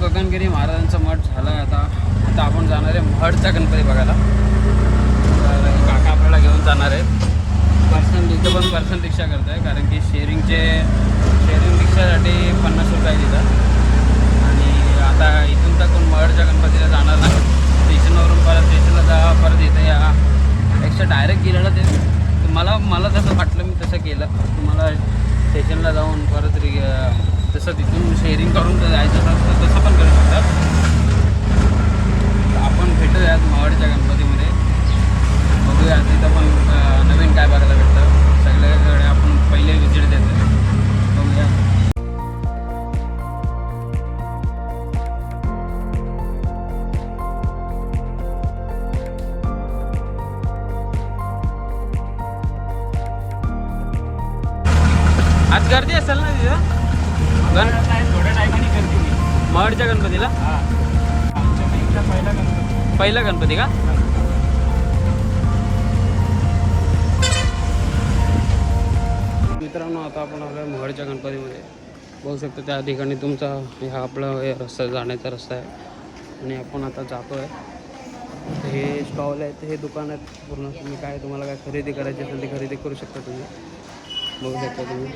गगनगिरी महाराजांचा मठ झाला आता. आता आपण जाणार आहे महडचा गणपती बघायला. तर काका आपल्याला घेऊन जाणार आहेत. पर्सनल इथं पण पर्सनल रिक्षा करत आहे कारण की शेअरिंगचे शेअरिंग रिक्षासाठी पन्नास रुपये देतात. आणि आता इथून तर कोण महडच्या गणपतीला जाणार नाही. स्टेशनवरून परत स्टेशनला जा परत इथं या. पेक्षा डायरेक्ट गेलेलं ते मला मला तसं वाटलं मी तसं केलं. तुम्हाला स्टेशनला जाऊन परत रि तसं तिथून शेअरिंग करून जर जायचं असेल तर तसं पण करू शकतात. आपण आपण भेटूयात मावडच्या गणपतीमध्ये. बघूया तिथं पण नवीन काय बघायला भेटतं. सगळ्याकडे आपण पहिले विजिट देतो बघूया. आज गर्दी असेल ना तिथं? महाडच्या गणपतीला? पहिला गणपती पहिला गणपती का? मित्रांनो आता आपण आलो आहे महाडच्या गणपतीमध्ये. बघू शकतो त्या ठिकाणी तुमचा हा आपला हे रस्ता जाण्याचा रस्ता आहे. आणि आपण आता जातो आहे हे स्टॉल आहेत हे दुकान आहेत. पूर्ण तुम्ही काय तुम्हाला काय खरेदी करायची असेल ती खरेदी करू शकता तुम्ही. बघू शकता तुम्ही.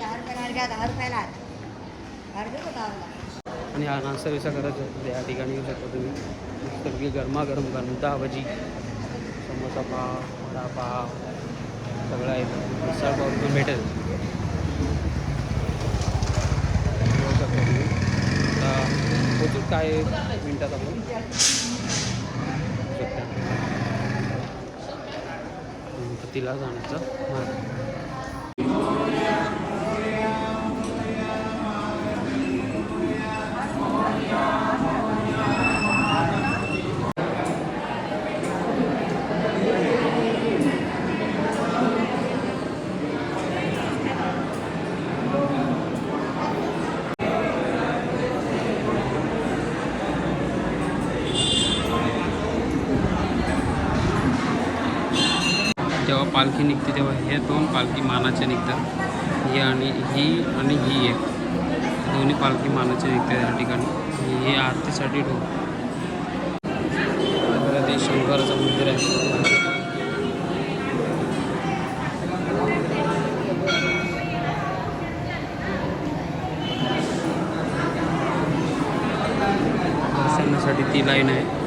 आणि हा नाश्ता विसा करायचा या ठिकाणी येऊ शकता तुम्ही. मस्तपैकी गरमागरम गंदा भजी समोसा पाव वडापाव सगळं आहे. मिसळ पाव पण भेटेल. बघू शकता तुम्ही. आता पोचू काय मिनटात आपण? तिला जाण्याचा मार्ग. जेव्हा पालखी निघते तेव्हा हे दोन पालखी मानाच्या निघतात. ही आणि ही आणि ही एक. दोन्ही पालखी मानाच्या निघतात या ठिकाणी. हे आरतीसाठी ढोल ते शंकराचं मंदिर आहे. दर्शनासाठी ती लाईन आहे.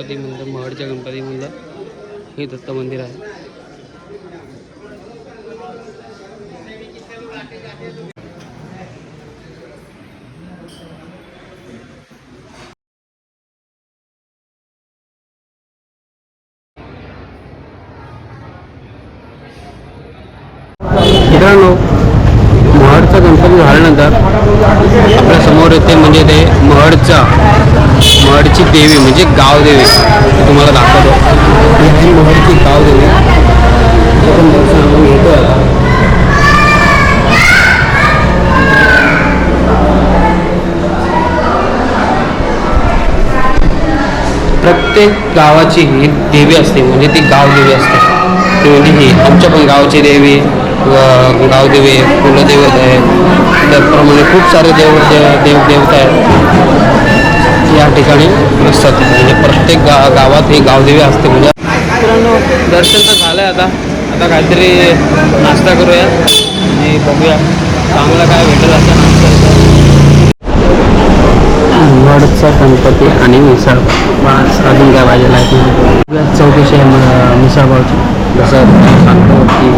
गणपती मंदिर महडच्या गणपती मंदिर हे दत्त मंदिर आहे. मित्रांनो महडचा गणपती झाल्यानंतर आपल्यासमोर येते म्हणजे ते महडचा देवी म्हणजे गावदेवी तुम्हाला दाखवतो. ही महडची गावदेवी हे पण दर्शन आपण घेतो आता. प्रत्येक गावाची ही देवी असते म्हणजे ती गावदेवी असते. ती म्हणजे ही आमच्या पण गावची देवी गावदेवी कुलदैवत आहे. त्याप्रमाणे खूप सारे देव देव देवदेवता आहेत. या ठिकाणी नसतात म्हणजे प्रत्येक गा गावात ही गावदेवी असते. म्हणजे मित्रांनो दर्शन तर झालं आहे आता. आता काहीतरी नाश्ता करूया आणि बघूया चांगला काय भेटत असं नाश्ता वडचा गणपती आणि मिसळ. बस अजून काय पाहिजे चौकशी आहे म- मिसळपावची जसं सांगतो की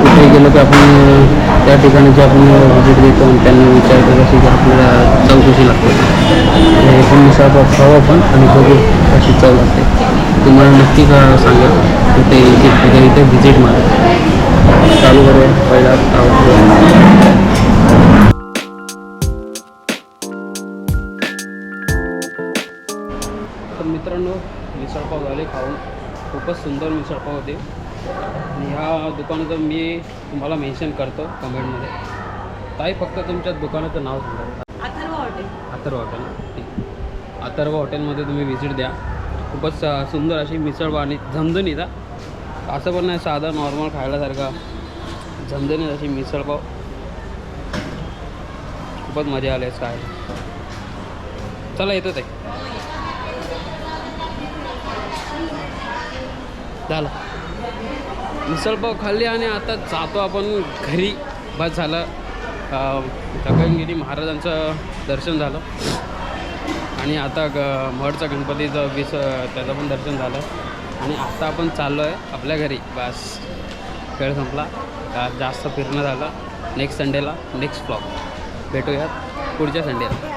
कुठे गेलो की आपण त्या ठिकाणी जे आपण व्हिजिट देतो आणि त्यांना विचारतो कशी की आपल्याला चौकशी लागते. एकोणीस खाऊ आपण आणि बघू कशी चव लागते. तुम्हाला नक्की का सांगेल ते इथे इथे व्हिजिट मारा. चालू करूया पहिला आवडतो तर मित्रांनो मिसळपाव झाले खाऊन. खूपच सुंदर मिसळपाव होते. आणि ह्या दुकानाचं मी तुम्हाला मेन्शन करतो कमेंटमध्ये ताई फक्त तुमच्या दुकानाचं नाव सांगा. अथर्व हॉटेल अथर्व हॉटेल ठीक. अथर्व हॉटेलमध्ये तुम्ही व्हिजिट द्या. खूपच सुंदर अशी मिसळ आणि झणझणीत हा. असं पण नाही साधं नॉर्मल खायलासारखा झणझणीत अशी मिसळपाव खूपच मजा आली आहे काय चला येतो ते झालं. मिसळपाव खाल्ली आणि आता जातो आपण घरी. बस झालं. गगनगिरी महाराजांचं दर्शन झालं. आणि आता ग मठचा गणपतीचं विस त्याचं पण दर्शन झालं. आणि आता आपण चाललो आहे आपल्या घरी. बस. खेळ संपला. जास्त फिरणं झालं. नेक्स्ट संडेला नेक्स्ट ब्लॉग भेटूयात पुढच्या संडेला